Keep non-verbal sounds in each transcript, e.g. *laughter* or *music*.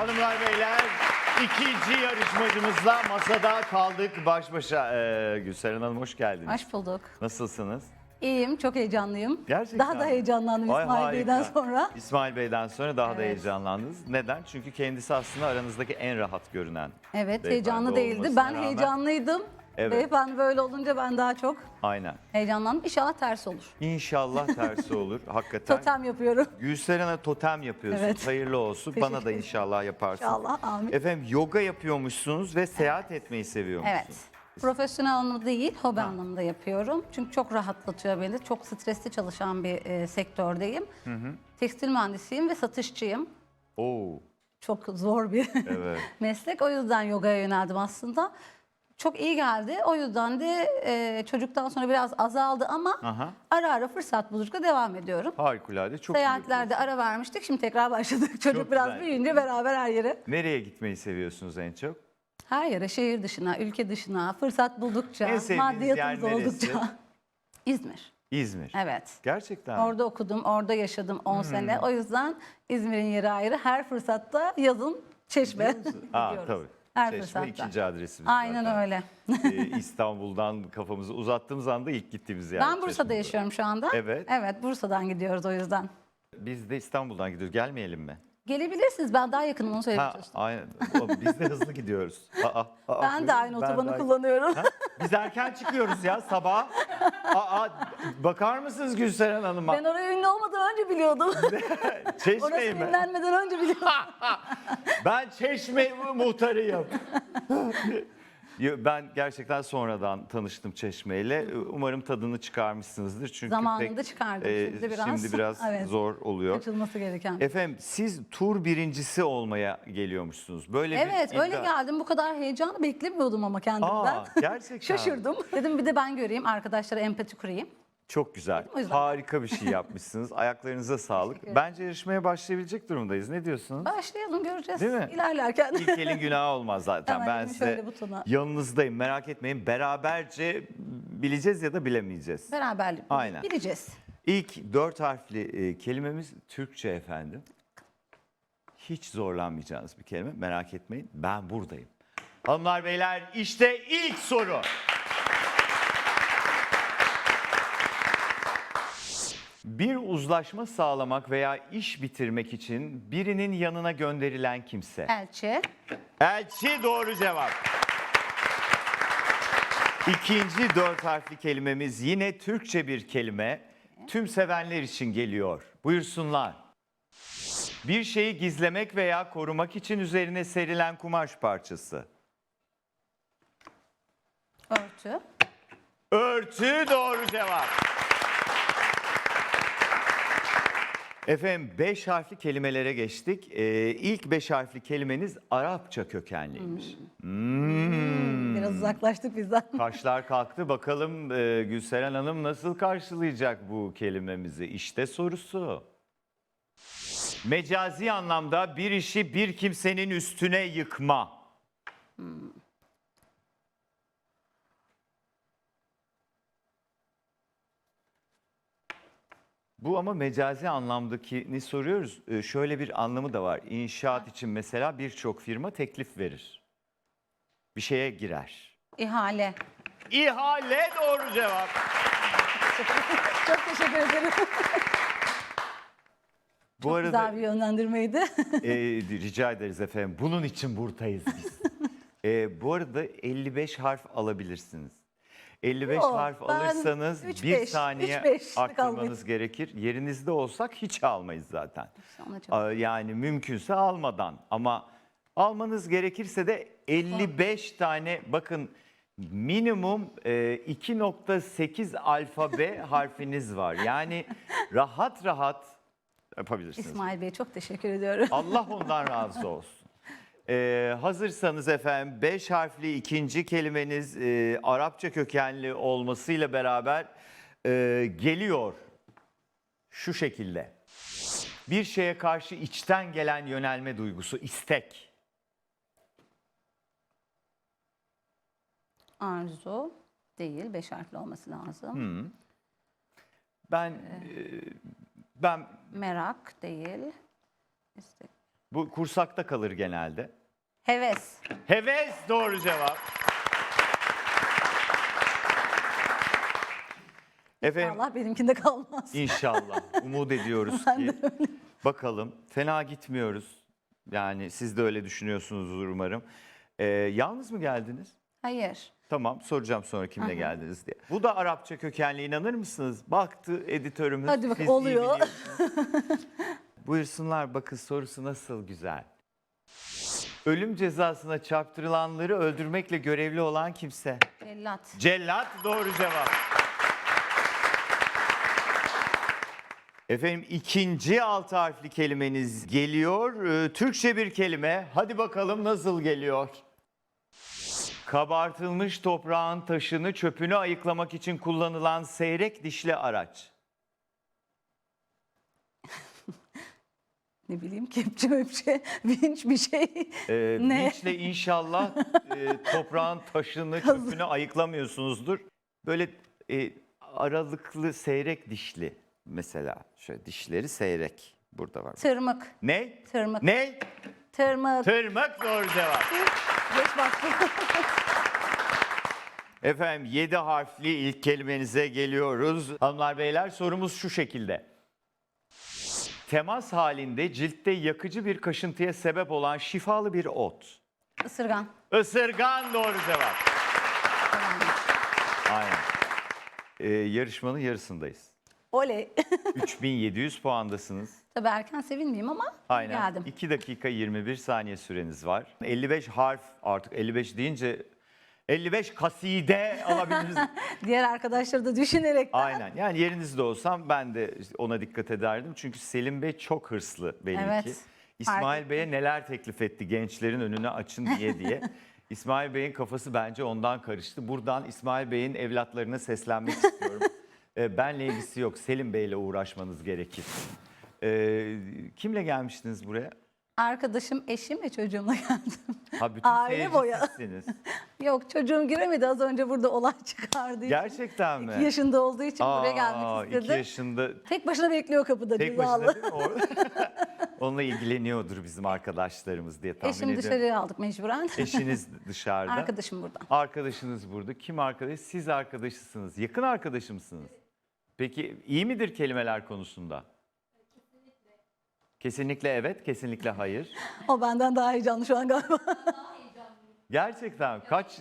Hanımlar beyler ikinci yarışmacımızla masada kaldık baş başa. Ee, Gülseren Hanım hoş geldiniz. Hoş bulduk. Nasılsınız? İyiyim, çok heyecanlıyım. Gerçekten Daha da heyecanlandım Vay, İsmail harika. Bey'den sonra. İsmail Bey'den sonra daha da Evet. heyecanlandınız. Neden? Çünkü kendisi aslında aranızdaki en rahat görünen. Evet, heyecanlı değildi. Ben rağmen- heyecanlıydım. Evet. Beyefendi böyle olunca ben daha çok Aynen. heyecanlandım. İnşallah ters olur. İnşallah *laughs* tersi olur. Hakikaten. Totem yapıyorum. Gülseren'e totem yapıyorsunuz. Evet. Hayırlı olsun. Teşekkür Bana da ederim. inşallah yaparsın. İnşallah, amin. Efendim yoga yapıyormuşsunuz ve seyahat etmeyi seviyormuşsunuz. Evet. Profesyonel anlamda değil, hobi anlamında yapıyorum. Çünkü çok rahatlatıyor beni. Çok stresli çalışan bir e, sektördeyim. Tekstil mühendisiyim ve satışçıyım. Oo, Çok zor bir evet. *laughs* meslek. O yüzden yogaya yöneldim aslında. Çok iyi geldi. O yüzden de e, çocuktan sonra biraz azaldı ama Aha. ara ara fırsat buldukça devam ediyorum. Harikulade. Çok iyi Seyahatlerde ara vermiştik. Şimdi tekrar başladık. Çocuk Çok biraz güzel. büyüyünce beraber her yere. Nereye gitmeyi seviyorsunuz en çok? Her yere, şehir dışına, ülke dışına, fırsat buldukça, maddiyatımız oldukça. *laughs* İzmir. İzmir. Evet. Gerçekten. Orada okudum, orada yaşadım 10 Hmm. sene. O yüzden İzmir'in yeri ayrı. Her fırsatta yazın Çeşme *laughs* Aa, tabii. Her Çeşme fırsatta. ikinci adresimiz Aynen zaten. öyle. Ee, İstanbul'dan kafamızı uzattığımız anda ilk gittiğimiz yer. Ben Bursa'da Çeşme. yaşıyorum şu anda. Evet. Evet, Bursa'dan gidiyoruz o yüzden. Biz de İstanbul'dan gidiyoruz. Gelmeyelim mi? Gelebilirsiniz. Ben daha yakınım onu söylemeye Ha, çalıştım. aynen. O, Biz de hızlı gidiyoruz. *laughs* Aa, aa, Ben de aynı ben otobanı de- kullanıyorum. Ha? Biz erken çıkıyoruz ya sabah. Aa, bakar mısınız Gülseren Hanım'a? Ben oraya ünlü olmadan önce biliyordum. *laughs* Orası Çeşme'yi mi? ünlenmeden önce biliyordum. *laughs* Ben Çeşme muhtarıyım. Ben gerçekten sonradan tanıştım Çeşme ile. Umarım tadını çıkarmışsınızdır. Çünkü Zamanında pek, çıkardım. e, Şimdi biraz- şimdi *laughs* biraz Evet. zor oluyor. Açılması gereken. Efendim siz tur birincisi olmaya geliyormuşsunuz. Böyle Evet bir öyle iddia- geldim. Bu kadar heyecanı beklemiyordum ama kendimden. Aa, gerçekten. *laughs* Şaşırdım. Dedim bir de ben göreyim. Arkadaşlara empati kurayım. Çok güzel. O yüzden. Harika bir şey yapmışsınız. *laughs* Ayaklarınıza sağlık. Bence yarışmaya başlayabilecek durumdayız. Ne diyorsunuz? Başlayalım göreceğiz. Değil mi? İlerlerken. İlk elin *laughs* günahı olmaz zaten. Hemen ben elimi size şöyle butona. yanınızdayım. Merak etmeyin. Beraberce bileceğiz ya da bilemeyeceğiz. Beraberlik. Aynen. Bileceğiz. İlk dört harfli e, kelimemiz Türkçe efendim. Hiç zorlanmayacağınız bir kelime. Merak etmeyin. Ben buradayım. Hanımlar beyler işte ilk soru. Bir uzlaşma sağlamak veya iş bitirmek için birinin yanına gönderilen kimse. Elçi. Elçi doğru cevap. İkinci dört harfli kelimemiz yine Türkçe bir kelime. Tüm sevenler için geliyor. Buyursunlar. Bir şeyi gizlemek veya korumak için üzerine serilen kumaş parçası. Örtü. Örtü doğru cevap. Efendim beş harfli kelimelere geçtik. Ee, ilk beş harfli kelimeniz Arapça kökenliymiş. Hmm. Biraz uzaklaştık bizden. *laughs* Kaşlar kalktı. Bakalım e, Gülseren Hanım nasıl karşılayacak bu kelimemizi? İşte sorusu. Mecazi anlamda bir işi bir kimsenin üstüne yıkma. Bu ama mecazi anlamdakini soruyoruz. Ee, şöyle bir anlamı da var. İnşaat için mesela birçok firma teklif verir. Bir şeye girer. İhale. İhale doğru cevap. *laughs* Çok teşekkür ederim. Bu Güzel arada bir yönlendirmeydi. *laughs* e, rica ederiz efendim. Bunun için buradayız biz. *laughs* E, bu arada 55 harf alabilirsiniz. 55 Yok, harf ben alırsanız üç bir beş, saniye üç beş arttırmanız gerekir. Yerinizde olsak hiç almayız zaten. Ona çok- Aa, Yani mümkünse almadan ama almanız gerekirse de 55 tane bakın minimum e, 2.8 alfabe *laughs* harfiniz var. Yani rahat rahat yapabilirsiniz. İsmail Bey çok teşekkür ediyorum. Allah ondan razı olsun. *laughs* Ee, hazırsanız efendim 5 harfli ikinci kelimeniz e, Arapça kökenli olmasıyla beraber e, geliyor şu şekilde. Bir şeye karşı içten gelen yönelme duygusu, istek. Arzu değil. Beş harfli olması lazım. Ben e, ben Merak değil. İstek. Bu kursakta kalır genelde. Heves. Heves doğru cevap. Efendim Allah benimkinde kalmaz. inşallah umut ediyoruz *laughs* ki bakalım fena gitmiyoruz. Yani siz de öyle düşünüyorsunuzdur umarım. Ee, yalnız mı geldiniz? Hayır. Tamam soracağım sonra kimle geldiniz diye. Bu da Arapça kökenli inanır mısınız? Baktı editörümüz. Hadi bak, siz iyi oluyor. biliyorsunuz. *laughs* Buyursunlar bakın sorusu nasıl güzel. Ölüm cezasına çarptırılanları öldürmekle görevli olan kimse. Cellat. Cellat doğru cevap. Efendim ikinci altı harfli kelimeniz geliyor. Ee, Türkçe bir kelime. Hadi bakalım nasıl geliyor? Kabartılmış toprağın taşını çöpünü ayıklamak için kullanılan seyrek dişli araç. Ne bileyim kepçe möpçe *laughs* vinç bir şey. Ee, Ne? vinçle inşallah *laughs* e, toprağın taşını çöpünü ayıklamıyorsunuzdur. Böyle e, aralıklı seyrek dişli mesela. Şöyle dişleri seyrek burada var. Tırmık. Ne? Tırmık. Ne? Tırmık. Tırmık doğru cevap. Geç baktım. *laughs* Efendim 7 harfli ilk kelimenize geliyoruz. Hanımlar beyler sorumuz şu şekilde. Temas halinde ciltte yakıcı bir kaşıntıya sebep olan şifalı bir ot. Isırgan. Isırgan doğru cevap. Aynen. Ee, yarışmanın yarısındayız. Oley. *laughs* 3700 puandasınız. Tabii erken sevinmeyeyim ama Aynen. geldim. 2 dakika 21 saniye süreniz var. 55 harf artık 55 deyince 55 kaside *laughs* alabiliriz. Diğer arkadaşları da düşünerek Aynen. Yani yerinizde olsam ben de ona dikkat ederdim. Çünkü Selim Bey çok hırslı belli Evet, ki. İsmail Bey'e neler teklif etti gençlerin önünü açın diye *laughs* diye. İsmail Bey'in kafası bence ondan karıştı. Buradan İsmail Bey'in evlatlarına seslenmek istiyorum. *laughs* Ee, Benle ilgisi yok. Selim Bey'le uğraşmanız gerekir. Ee, kimle gelmiştiniz buraya? Arkadaşım, eşim ve çocuğumla geldim. Ha bütün Aile boyu. *laughs* Yok çocuğum giremedi az önce burada olay *laughs* çıkardığı için. Gerçekten mi? 2 yaşında olduğu için buraya Aa, gelmek iki istedi. yaşında Tek başına bekliyor kapıda Tek cezalı. başına değil mi? *laughs* O- Onunla ilgileniyordur bizim arkadaşlarımız diye tahmin Eşim ediyorum. dışarıya aldık mecburen. Eşiniz dışarıda. Arkadaşım burada. Arkadaşınız burada. Kim arkadaş? Siz arkadaşısınız. Yakın arkadaşı mısınız? Peki iyi midir kelimeler konusunda? Kesinlikle evet, kesinlikle hayır. O benden daha heyecanlı şu an galiba. Gerçekten kaç?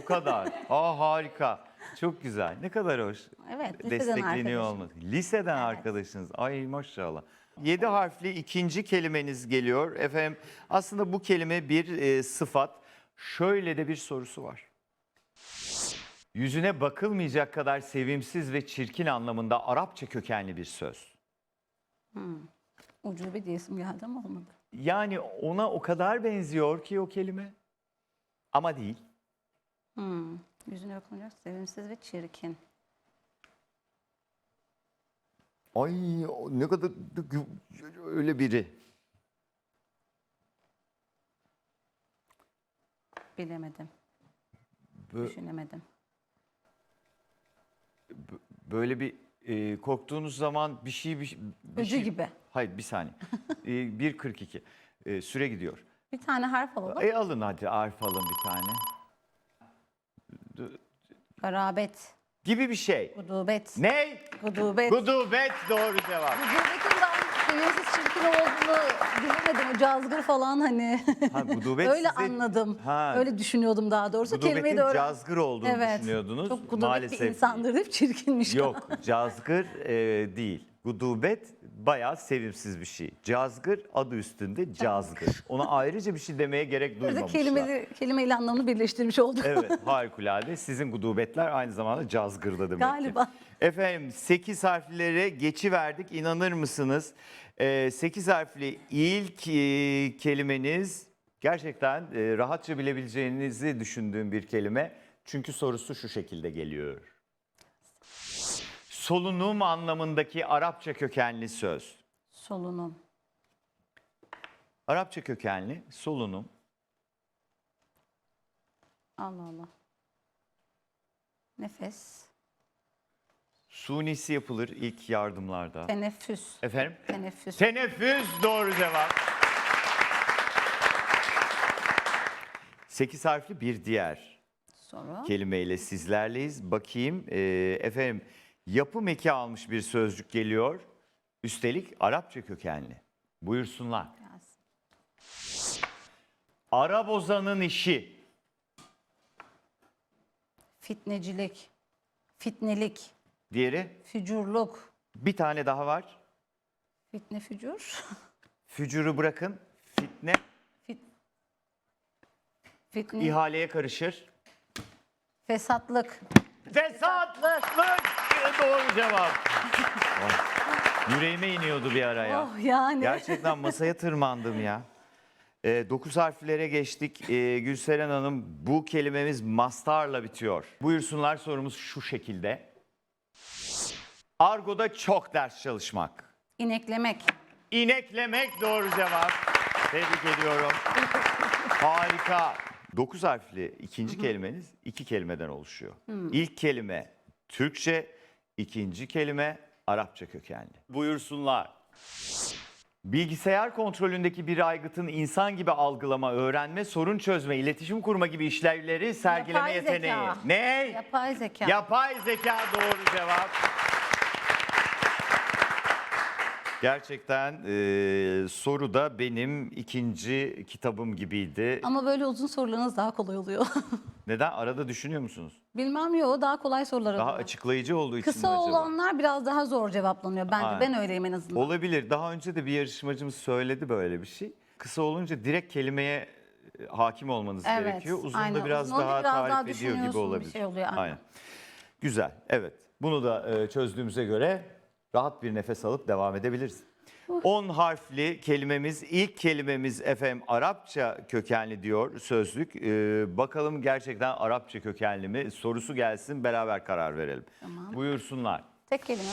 o kadar. Aa harika. Çok güzel. Ne kadar hoş. Evet, liseden Destekleniyor arkadaşım. olması. Liseden arkadaşınız. Ay maşallah. 7 harfli ikinci kelimeniz geliyor. Efendim aslında bu kelime bir e, sıfat. Şöyle de bir sorusu var. Yüzüne bakılmayacak kadar sevimsiz ve çirkin anlamında Arapça kökenli bir söz. Ucube diyesim geldi ama olmadı. Yani ona o kadar benziyor ki o kelime. Ama değil. Hmm. Yüzüne bakınca sevimsiz ve çirkin. Ay ne kadar da gü- öyle biri. Bilemedim. Bö- Düşünemedim. Böyle bir e, korktuğunuz zaman bir şey bir, bir Öcü şey- gibi. Hayır bir saniye. e, 1.42 e, süre gidiyor. Bir tane harf alalım. E alın hadi harf alın bir tane. Garabet. Gibi bir şey. Gudubet. Ne? Gudubet. Gudubet doğru cevap. Gudubetin ben sevimsiz çirkin olduğunu bilemedim. O cazgır falan hani. Ha, gudubet *laughs* Öyle size- anladım. Ha. Öyle düşünüyordum daha doğrusu. Kelimeyi Gudubetin de öğren- cazgır olduğunu düşünüyordunuz. Çok gudubet Maalesef bir insandır deyip çirkinmiş. Yok cazgır e, değil. Gudubet bayağı sevimsiz bir şey. Cazgır adı üstünde cazgır. Ona ayrıca bir şey demeye gerek duymamışlar. kelimeleri, kelimeyle anlamını birleştirmiş olduk. Evet *laughs* harikulade. Sizin gudubetler aynı zamanda cazgırda demek ki. Galiba. Efendim 8 harflere geçiverdik. İnanır mısınız? 8 harfli ilk e, kelimeniz gerçekten e, rahatça bilebileceğinizi düşündüğüm bir kelime. Çünkü sorusu şu şekilde geliyor. Solunum anlamındaki Arapça kökenli söz. Solunum. Arapça kökenli solunum Allah Allah. Nefes. Sunisi yapılır ilk yardımlarda. Teneffüs. Efendim? Teneffüs. Teneffüs doğru cevap. 8 harfli bir diğer Soru. kelimeyle sizlerleyiz. Bakayım e, efendim yapım eki almış bir sözcük geliyor. Üstelik Arapça kökenli. Buyursunlar. Biraz. Ara bozanın işi. Fitnecilik. Fitnelik. Diğeri Fücurluk. bir tane daha var. Fitne fücur. *laughs* Fücuru bırakın. Fitne Fit, fitne. ihaleye karışır. Fesatlık. Fesatlık. Doğru cevap. Vay, *laughs* Yüreğime iniyordu bir ara ya. Oh yani. Gerçekten masaya tırmandım ya. 9 harflere geçtik. Ee, Gülseren Hanım bu kelimemiz mastarla bitiyor. Buyursunlar sorumuz şu şekilde. Argo'da çok ders çalışmak. İneklemek. İneklemek doğru cevap. Tebrik ediyorum. Harika. 9 harfli ikinci kelimeniz iki kelimeden oluşuyor. İlk kelime Türkçe, ikinci kelime Arapça kökenli. Buyursunlar. Bilgisayar kontrolündeki bir aygıtın insan gibi algılama, öğrenme, sorun çözme, iletişim kurma gibi işlevleri sergileme Yapay yeteneği. zeka. Ne? Yapay zeka. Yapay zeka doğru cevap. Gerçekten e, soru da benim ikinci kitabım gibiydi. Ama böyle uzun sorularınız daha kolay oluyor. *laughs* Neden? Arada düşünüyor musunuz? Bilmem yo daha kolay sorular Daha oluyor. açıklayıcı olduğu için mi Kısa acaba? olanlar biraz daha zor cevaplanıyor. Bence Aynen. ben öyleyim en azından. Olabilir. Daha önce de bir yarışmacımız söyledi böyle bir şey. Kısa olunca direkt kelimeye e, hakim olmanız Evet, gerekiyor. Uzun aynen. da biraz Uzun olunca daha biraz tarif daha ediyor gibi düşünüyorsun, bir olabilir. şey oluyor, aynen. Güzel. Evet. Bunu da e, çözdüğümüze göre rahat bir nefes alıp devam edebiliriz. 10 harfli kelimemiz, ilk kelimemiz efendim Arapça kökenli diyor sözlük. Ee, bakalım gerçekten Arapça kökenli mi? Sorusu gelsin beraber karar verelim. Buyursunlar. Tek kelime mi?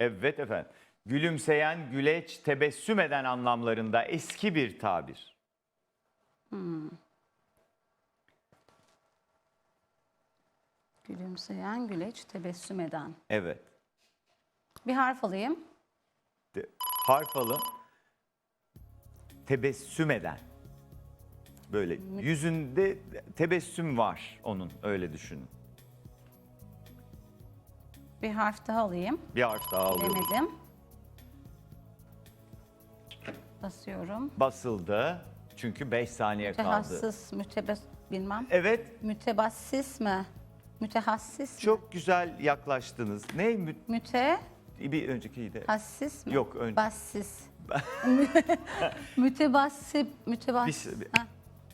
Evet efendim. Gülümseyen, güleç, tebessüm eden anlamlarında eski bir tabir. Gülümseyen, güleç, tebessüm eden. Evet. Bir harf alayım. De- Harf alın. Tebessüm eden. Böyle yüzünde tebessüm var onun öyle düşünün. Bir harf daha alayım. Bir harf daha alıyorum. Bilemedim. Basıyorum. Basıldı. Çünkü 5 saniye kaldı. Mütehassıs, mütebes bilmem. Evet, Mütebassis mi? Mütehassis mi? çok güzel yaklaştınız. Ne? Mü- Müte, bir öncekiydi. hassis mi? Yok, önce. Bassis. *laughs* Mütebassip, mütebas. Bir- Ha,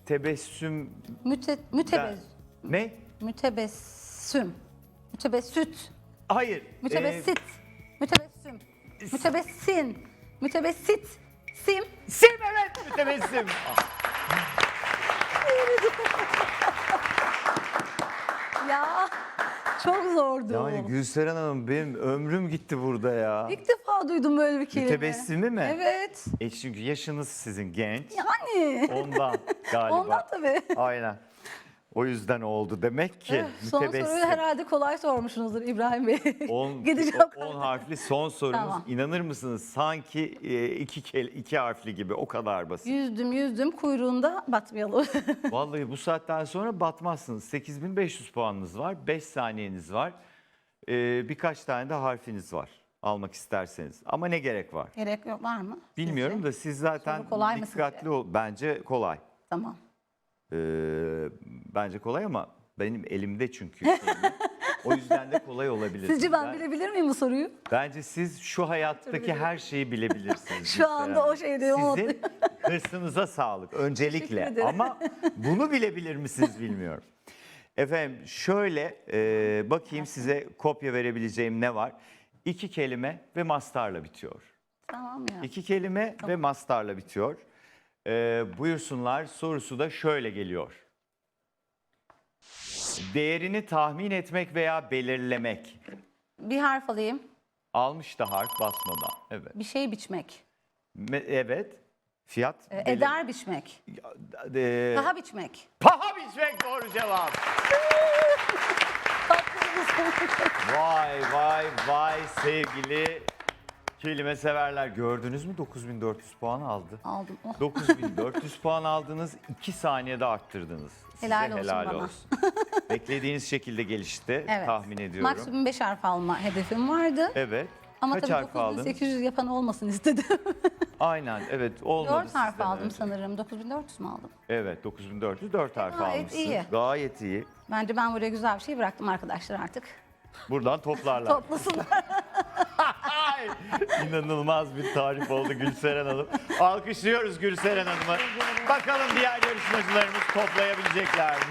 Tebessüm müte, mütebez, ne? mütebessüm. Mütebessüt. Hayır. Mütebessit. Mütebessüm. Mütebessin. Mütebessit. Sim. Ee, sim evet mütebessim. *laughs* Ya çok zordu. yani Gülseren Hanım benim ömrüm gitti burada ya. İlk defa duydum böyle bir kelime. Mütebessimi mi? Evet. E çünkü yaşınız sizin genç. Yani. Ondan galiba. *laughs* Ondan tabii. Aynen. O yüzden oldu demek ki. Son mütebessim. soruyu herhalde kolay sormuşsunuzdur İbrahim Bey. *laughs* 10 *laughs* Gideceğim. 10 harfli son sorumuz. Tamam. İnanır mısınız? Sanki e, iki kel, iki harfli gibi o kadar basit. Yüzdüm yüzdüm kuyruğunda batmayalım. *laughs* Vallahi bu saatten sonra batmazsınız. 8500 puanınız var. 5 saniyeniz var. Ee, birkaç tane de harfiniz var. Almak isterseniz. Ama ne gerek var? Gerek yok var mı? Bilmiyorum Sizce? da siz zaten Soru kolay dikkatli ol. Bence kolay. Tamam. Ee, bence kolay ama benim elimde çünkü. o yüzden de kolay olabilir. Sizce ben bilebilir miyim bu soruyu? Bence siz şu hayattaki her şeyi bilebilirsiniz. Şu anda o şeydeyim, o Sizin hırsınıza sağlık öncelikle. Ama bunu bilebilir misiniz bilmiyorum. Efendim şöyle e, bakayım size kopya verebileceğim ne var. İki kelime ve mastarla bitiyor. Tamam ya. İki kelime ve mastarla bitiyor. E, buyursunlar sorusu da şöyle geliyor. Değerini tahmin etmek veya belirlemek. Bir harf alayım. Almış da harf basmadan. Evet. Bir şey biçmek. Me- Evet. Fiyat. Ee, belir- Eder biçmek. Ee, Daha biçmek. paha biçmek doğru cevap. *laughs* Vay vay vay sevgili kelime severler. Gördünüz mü 9400 puan aldı. Aldım. Oh. 9400 *laughs* puan aldınız. 2 saniyede arttırdınız. Size Helal olsun helal bana. olsun. Beklediğiniz şekilde gelişti *laughs* Evet. tahmin ediyorum. Maksimum 5 harf alma hedefim vardı. Evet. Ama Kaç tabii harf aldın? 9800 yapan olmasın istedim. *laughs* Aynen evet olmadı 4 harf aldım önce. sanırım. 9400 mü aldım? Evet 9400 4 harf Gayet almışsın. iyi. Gayet iyi. Bence ben buraya güzel bir şey bıraktım arkadaşlar artık. Buradan toplarlar. Toplasınlar. Ay, İnanılmaz bir tarif oldu Gülseren Hanım. Alkışlıyoruz Gülseren Hanım'ı. Bakalım diğer yarışmacılarımız toplayabilecekler mi?